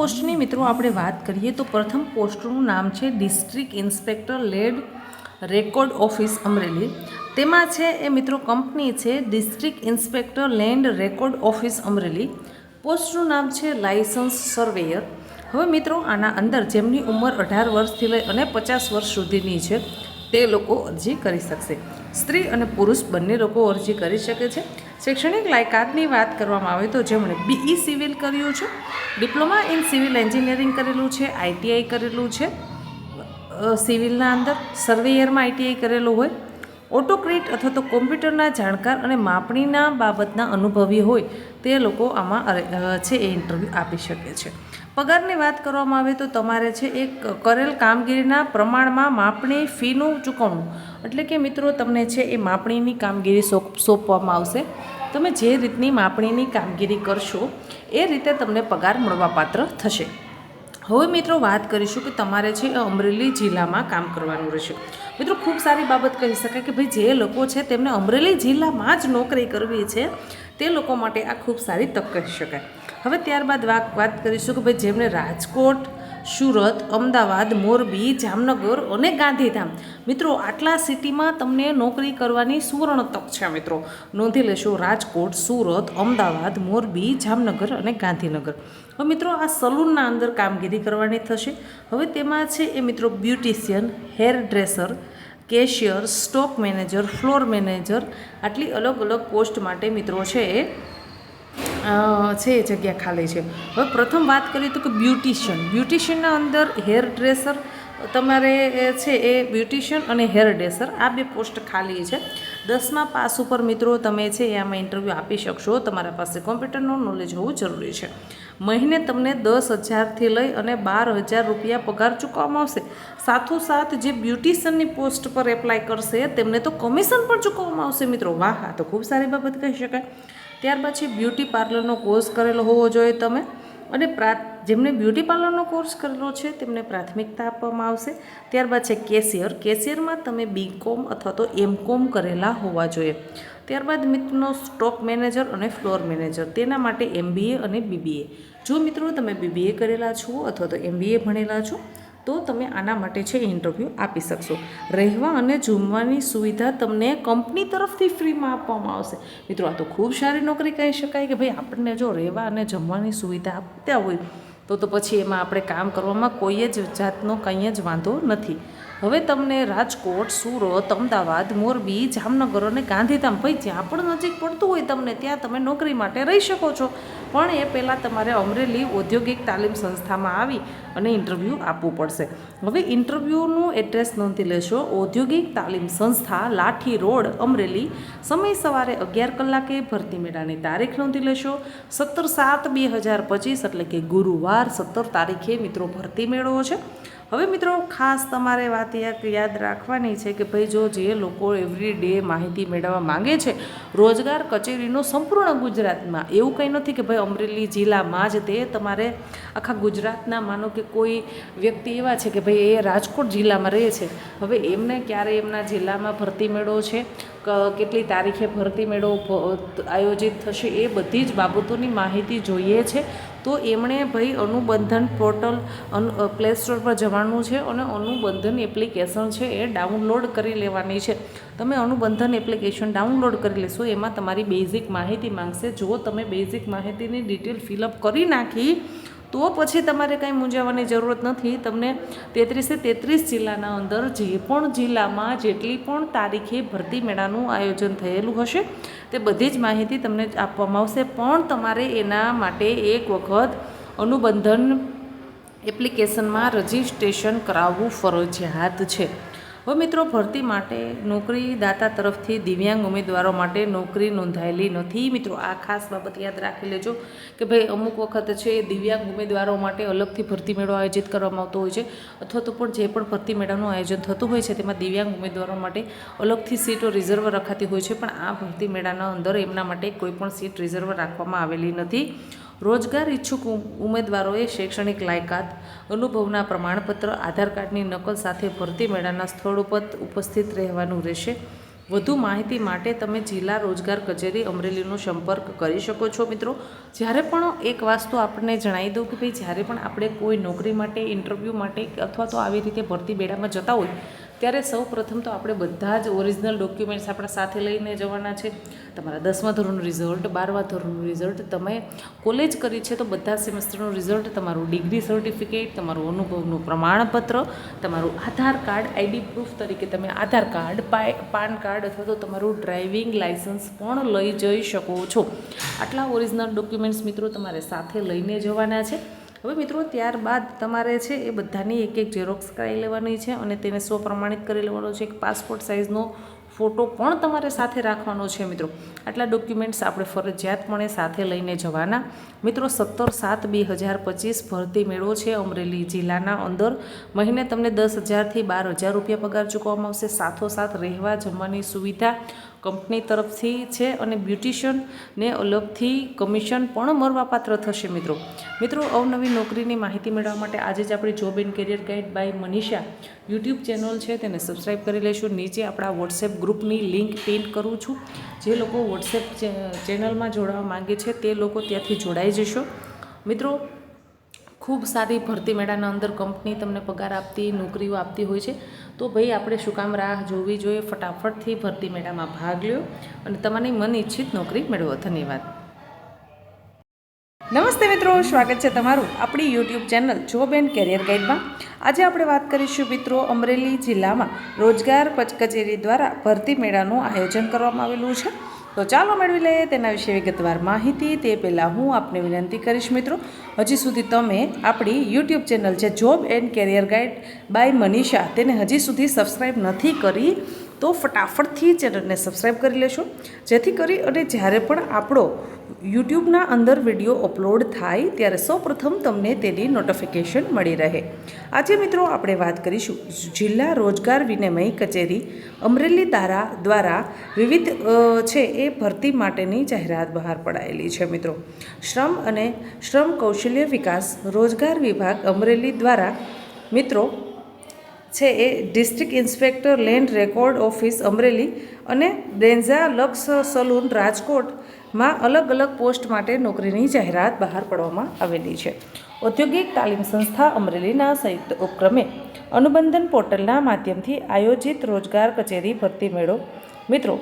પોસ્ટની મિત્રો આપણે વાત કરીએ તો પ્રથમ પોસ્ટનું નામ છે district inspector land record office Amreli. તેમાં છે એ મિત્રો કંપની છે district inspector land record office Amreli. પોસ્ટનું નામ છે લાયસન્સ સર્વેયર. હવે મિત્રો આના અંદર જેમની ઉંમર અઢાર વર્ષથી લઈ અને પચાસ વર્ષ સુધીની છે, તે લોકો અરજી કરી શકશે. સ્ત્રી અને પુરુષ બંને લોકો અરજી કરી શકે છે. શૈક્ષણિક લાયકાતની વાત કરવામાં આવે તો જેમણે બીઈ સિવિલ કર્યું છે, ડિપ્લોમા ઇન સિવિલ એન્જિનિયરિંગ કરેલું છે આઈટીઆઈ કરેલું છે સિવિલના અંદર સર્વેયરમાં આઈટીઆઈ કરેલું હોય ઓટોક્રિટ અથવા તો કોમ્પ્યુટરના જાણકાર અને માપણીના બાબતના અનુભવી હોય તે લોકો આમાં છે એ ઇન્ટરવ્યૂ આપી શકે છે. પગારની વાત કરવામાં આવે તો તમારે છે એક કરેલ કામગીરીના પ્રમાણમાં માપણી ફીનું ચૂકવણું. એટલે કે મિત્રો તમને છે એ માપણીની કામગીરી સોંપ, સોંપવામાં આવશે. તમે જે રીતની માપણીની કામગીરી કરશો એ રીતે તમને પગાર મળવાપાત્ર થશે. હવે મિત્રો વાત કરીશું કે તમારે છે અમરેલી જિલ્લામાં કામ કરવાનું રહેશે. મિત્રો ખૂબ સારી બાબત કહી શકાય કે ભાઈ જે લોકો છે તેમને અમરેલી જિલ્લામાં જ નોકરી કરવી છે, તે લોકો માટે આ ખૂબ સારી તક કહી શકાય. હવે ત્યારબાદ વાત કરીશું કે ભાઈ જેમને રાજકોટ, સુરત, અમદાવાદ, મોરબી, જામનગર અને ગાંધીધામ. મિત્રો, આટલા સિટીમાં તમને નોકરી કરવાની સુવર્ણ તક છે, મિત્રો. નોંધી લેશો રાજકોટ, સુરત, અમદાવાદ, મોરબી, જામનગર અને ગાંધીનગર. હવે મિત્રો, આ સલૂનના અંદર કામગીરી કરવાની થશે. હવે તેમાં છે એ મિત્રો beautician, hair dresser cashier, stock manager, floor manager આટલી અલગ અલગ પોસ્ટ માટે મિત્રો છે. એ છે એ જગ્યા ખાલી છે. હવે પ્રથમ વાત કરીએ તો કે બ્યુટિશિયન. બ્યુટિશિયનના અંદર હેર ડ્રેસર તમારે છે એ બ્યુટિશિયન અને હેર ડ્રેસર. આ બે પોસ્ટ ખાલી છે. દસમા પાસ ઉપર મિત્રો તમે છે એ આમાં ઇન્ટરવ્યૂ આપી શકશો. તમારા પાસે કોમ્પ્યુટરનું નોલેજ હોવું જરૂરી છે. મહિને તમને દસ હજારથી લઈ અને બાર હજાર રૂપિયા પગાર ચૂકવવામાં આવશે. સાથોસાથ જે બ્યુટિશિયનની પોસ્ટ પર એપ્લાય કરશે, તેમને તો કમિશન પણ ચૂકવવામાં આવશે મિત્રો. વાહ, આ તો ખૂબ સારી બાબત કહી શકાય. ત્યાર પછી બ્યુટી પાર્લરનો કોર્સ કરેલો હોવો જોઈએ તમે. અને પ્રા જેમને બ્યુટી પાર્લરનો કોર્સ કરેલો છે, તેમને પ્રાથમિકતા આપવામાં આવશે. ત્યારબાદ છે કેશિયર. કેશિયરમાં તમે બીકોમ અથવા તો એમકોમ કરેલા હોવા જોઈએ. ત્યારબાદ મિત્રનો સ્ટોક મેનેજર અને ફ્લોર મેનેજર. તેના માટે એમબીએ અને બીબીએ. જો મિત્રો તમે બીબીએ કરેલા છો અથવા તો એમબીએ ભણેલા છો તો તમે આના માટે છે ઇન્ટરવ્યૂ આપી શકશો. રહેવા અને જમવાની સુવિધા તમને કંપની તરફથી ફ્રીમાં આપવામાં આવશે. મિત્રો, આ તો ખૂબ સારી નોકરી કહી શકાય કે ભાઈ આપણને જો રહેવા અને જમવાની સુવિધા આપતા હોય, તો તો પછી એમાં આપણે કામ કરવામાં કોઈ જ જાતનો કંઈ જ વાંધો નથી. હવે તમને રાજકોટ, સુરત, અમદાવાદ, મોરબી, જામનગર અને ગાંધીધામ, ભાઈ, જ્યાં પણ નજીક પડતું હોય તમને ત્યાં તમે નોકરી માટે રહી શકો છો. પણ એ પહેલાં તમારે અમરેલી ઔદ્યોગિક તાલીમ સંસ્થામાં આવી અને ઇન્ટરવ્યૂ આપવું પડશે. હવે ઇન્ટરવ્યૂનું એડ્રેસ નોંધી લેશો. ઔદ્યોગિક તાલીમ સંસ્થા, લાઠી રોડ, અમરેલી. સમય સવારે અગિયાર કલાકે ભરતી મેળાની તારીખ નોંધી લેશો. સત્તર સાત બે હજાર પચીસ એટલે કે ગુરુવાર સત્તર તારીખે મિત્રો ભરતી મેળો છે. હવે મિત્રો ખાસ તમારે વાત યાદ યાદ રાખવાની છે કે ભાઈ જો જે લોકો એવરી ડે માહિતી મેળવવા માંગે છે, રોજગાર કચેરીનો સંપૂર્ણ ગુજરાતમાં, એવું કંઈ નથી કે ભાઈ અમરેલી જિલ્લામાં જ તે તમારે આખા ગુજરાતના માનો કે કોઈ વ્યક્તિ એવા છે કે ભાઈ એ રાજકોટ જિલ્લામાં રહે છે. હવે એમને ક્યારે એમના જિલ્લામાં ભરતી મેળો છે કેટલી તારીખે ભરતી મેળો આયોજિત થશે એ બધી જ બાબતોની માહિતી જોઈએ છે. તો એમણે ભાઈ અનુબંધન પોર્ટલ પ્લે સ્ટોર પર જવાનું છે અને અનુબંધન એપ્લિકેશન છે એ ડાઉનલોડ કરી લેવાની છે. તમે અનુબંધન એપ્લિકેશન ડાઉનલોડ કરી લેશો, એમાં તમારી બેઝિક માહિતી માંગશે. જો તમે બેઝિક માહિતીની ડિટેલ ફિલઅપ કરી નાખી, તો પછી તમારે કાંઈ મૂંઝાવવાની જરૂરત નથી. તમને તેત્રીસે તેત્રીસ જિલ્લાના અંદર જે પણ જિલ્લામાં જેટલી પણ તારીખે ભરતી મેળાનું આયોજન થયેલું હશે, તે બધી જ માહિતી તમને આપવામાં આવશે. પણ તમારે એના માટે એક વખત અનુબંધન એપ્લિકેશનમાં રજિસ્ટ્રેશન કરાવવું ફરજિયાત છે. હવે મિત્રો, ભરતી માટે નોકરી દાતા તરફથી દિવ્યાંગ ઉમેદવારો માટે નોકરી નોંધાયેલી નથી. મિત્રો, આ ખાસ બાબત યાદ રાખી લેજો કે ભાઈ, અમુક વખત છે, દિવ્યાંગ ઉમેદવારો માટે અલગથી ભરતી મેળો આયોજિત કરવામાં આવતો હોય છે, અથવા તો પણ જે પણ ભરતી મેળાનું આયોજન થતું હોય છે, તેમાં દિવ્યાંગ ઉમેદવારો માટે અલગથી સીટો રિઝર્વ રખાતી હોય છે, પણ આ ભરતી મેળાના અંદર એમના માટે કોઈ પણ સીટ રિઝર્વ રાખવામાં આવેલી નથી. રોજગાર ઈચ્છુક ઉમેદવારોએ શૈક્ષણિક લાયકાત, અનુભવના પ્રમાણપત્ર, આધાર કાર્ડની નકલ સાથે ભરતી મેળાના સ્થળ ઉપર ઉપસ્થિત રહેવાનું રહેશે. વધુ માહિતી માટે તમે જિલ્લા રોજગાર કચેરી અમરેલીનો સંપર્ક કરી શકો છો મિત્રો. જ્યારે પણ એક વાસ્તુ આપણને જણાવી દઉં કે ભાઈ, જ્યારે પણ આપણે કોઈ નોકરી માટે, ઇન્ટરવ્યૂ માટે અથવા તો આવી રીતે ભરતી બેડામાં જતા હોય ત્યારે સૌ પ્રથમ તો આપણે બધા જ ઓરિજિનલ ડોક્યુમેન્ટ્સ આપણા સાથે લઈને જવાના છે. તમારા દસમા ધોરણનું રિઝલ્ટ બારમા ધોરણનું રિઝલ્ટ તમે કોલેજ કરી છે તો બધા સેમેસ્ટરનું રિઝલ્ટ તમારું ડિગ્રી સર્ટિફિકેટ તમારું અનુભવનું પ્રમાણપત્ર, તમારું આધાર કાર્ડ આઈડી પ્રૂફ તરીકે તમે આધાર કાર્ડ પાન કાર્ડ અથવા તો તમારું ડ્રાઇવિંગ લાઇસન્સ પણ લઈ જઈ શકો છો. આટલા ઓરિજિનલ ડોક્યુમેન્ટ્સ મિત્રો તમારે સાથે લઈને જવાના છે. હવે મિત્રો, ત્યારબાદ તમારે છે એ બધાની એક એક ઝેરોક્સ કરાવી લેવાની છે અને તેને સ્વ પ્રમાણિત કરી લેવાનો છે. એક પાસપોર્ટ સાઇઝનો ફોટો પણ તમારે સાથે રાખવાનો છે મિત્રો. આટલા ડોક્યુમેન્ટ્સ આપણે ફરજિયાતપણે સાથે લઈને જવાના. મિત્રો, સત્તર સાત બે હજાર પચીસ ભરતી મેળો છે અમરેલી જિલ્લાના અંદર. મહિને તમને દસ હજારથી બાર હજાર રૂપિયા પગાર ચૂકવવામાં આવશે. સાથોસાથ રહેવા જમવાની સુવિધા કંપની તરફથી છે અને બ્યુટિશિયનને અલગથી કમિશન પણ મળવાપાત્ર થશે મિત્રો. મિત્રો, અવનવી નોકરીની માહિતી મેળવવા માટે આજે જ આપણી job and career guide by Manisha YouTube channel છે. તેને સબસ્ક્રાઈબ કરી લેશું. નીચે આપણા વોટ્સએપ ગ્રુપની લિંક પિન કરું છું. જે લોકો વોટ્સએપ ચેનલમાં જોડાવા માંગે છે, તે લોકો ત્યાંથી જોડાઈ જશો. મિત્રો, ખૂબ સારી ભરતી મેળાના અંદર કંપની તમને પગાર આપતી, નોકરીઓ આપતી હોય છે. તો ભાઈ આપણે શું કામ રાહ જોવી જોઈએ? ફટાફટથી ભરતી મેળામાં ભાગ લ્યો અને તમારી મન ઈચ્છિત નોકરી મેળવો. ધન્યવાદ. નમસ્તે મિત્રો, સ્વાગત છે તમારું આપણી YouTube channel job and career ગાઈડમાં. આજે આપણે વાત કરીશું મિત્રો અમરેલી જિલ્લામાં રોજગાર કચ- કચેરી દ્વારા ભરતી મેળાનું આયોજન કરવામાં આવેલું છે. તો ચાલો મેળવી લઈએ તેના વિશે વિગતવાર માહિતી. તે પહેલાં હું આપને વિનંતી કરીશ મિત્રો, હજી સુધી તમે આપણી યુટ્યુબ ચેનલ છે job and career guide by Manisha તેને હજી સુધી સબસ્ક્રાઈબ નથી કરી. તો ફટાફટથી ચેનલને સબસ્ક્રાઈબ કરી લેશો. જેથી કરી અને જ્યારે પણ આપણો યુટ્યુબના અંદર વીડિયો અપલોડ થાય, ત્યારે સૌપ્રથમ તમને તેની નોટિફિકેશન મળી રહે. આજે મિત્રો આપણે વાત કરીશું જિલ્લા રોજગાર વિનિમય કચેરી અમરેલી તારા દ્વારા વિવિધ છે એ ભરતી માટેની જાહેરાત બહાર પડાયેલી છે મિત્રો. શ્રમ અને શ્રમ કૌશલ્ય વિકાસ રોજગાર વિભાગ અમરેલી દ્વારા મિત્રો છે એ district inspector land record office Amreli અને ડેન્ઝા લક્ષ સલૂન રાજકોટમાં અલગ અલગ પોસ્ટ માટે નોકરીની જાહેરાત બહાર પાડવામાં આવેલી છે. ઔદ્યોગિક તાલીમ સંસ્થા અમરેલીના સંયુક્ત ઉપક્રમે અનુબંધન પોર્ટલના માધ્યમથી આયોજિત રોજગાર કચેરી ભરતી મેળો મિત્રો